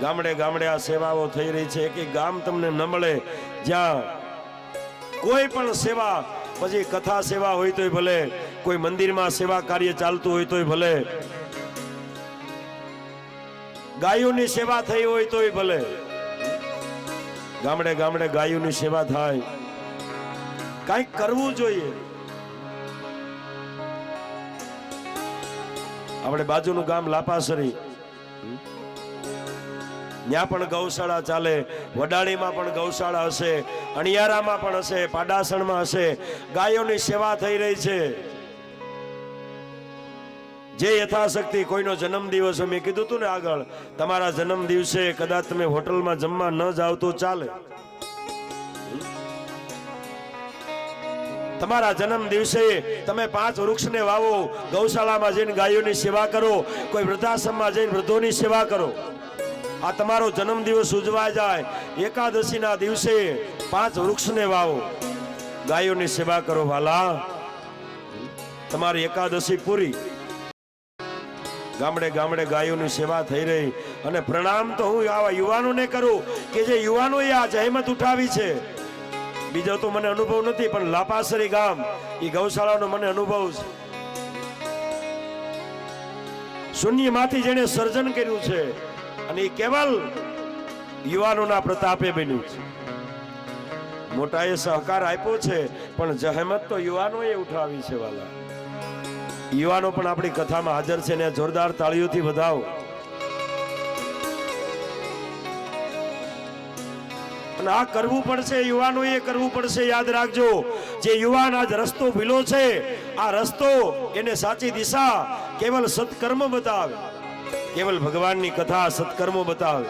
ગામડે ગામડે આ સેવાઓ થઈ રહી છે. કે ગામ તમને ન મળે, જ્યાં કોઈ પણ સેવા, પછી કથા સેવા હોય તોય ભલે, કોઈ મંદિરમાં સેવા કાર્ય ચાલતું હોય તોય ભલે, ગાયોની સેવા થઈ હોય તોય ભલે. ગામડે ગામડે ગાયોની સેવા થાય. કાંઈક કરવું જોઈએ. આપણે બાજુનું ગામ લાપાસરી. ત્યાં પણ ગૌશાળા ચાલે વડાળીમાં પણ ગૌશાળા હશે, અણિયારામાં પણ હશે, પાડાસણમાં હશે. ગાયોની સેવા થઈ રહી છે. જે યથાશક્તિ કોઈનો જન્મદિવસ મેં કીધું હતું ને આગળ, તમારા જન્મ દિવસે કદાચ તમે હોટલમાં જમવા ન જાવ તો ચાલે. તમારા જન્મ દિવસે તમે પાંચ વૃક્ષને વાવો, ગૌશાળામાં જઈને ગાયોની સેવા કરો, કોઈ વૃદ્ધાશ્રમમાં જઈને વૃદ્ધોની સેવા કરો. આ તમારો જન્મ દિવસ ઉજવાય જાય. એકાદશીના દિવસે પાંચ વૃક્ષને વાવો. ગાયોની સેવા કરો વાલા. તમારી એકાદશી પૂરી. ગામડે ગામડે ગાયોની સેવા થઈ રહી. અને પ્રણામ તો હું આવા યુવાનોને કરું કે જે યુવાનોએ આ જહેમત ઉઠાવી છે. બીજો તો મને અનુભવ નથી, પણ લાપાસરી ગામ એ ગૌશાળાનો મને અનુભવ છે. શૂન્યમાંથી જેણે સર્જન કર્યું છે. અને એ કેવલ યુવાનોના પ્રતાપે બન્યું છે. મોટાએ સહકાર આપ્યો છે, પણ જહેમત તો યુવાનોએ ઉઠાવી છે, વાલા. યુવાનો પણ આપણી કથામાં હાજર છે ને જોરદાર તાળીઓથી વધાવો. અને આ કરવું પડશે, યુવાનોએ કરવું પડશે, યાદ રાખજો. જે યુવાન આજ રસ્તો ભીલો છે, આ રસ્તો એને સાચી દિશા, કેવલ સત્કર્મ બતાવે. કેવલ ભગવાનની કથા સત્કર્મો બતાવે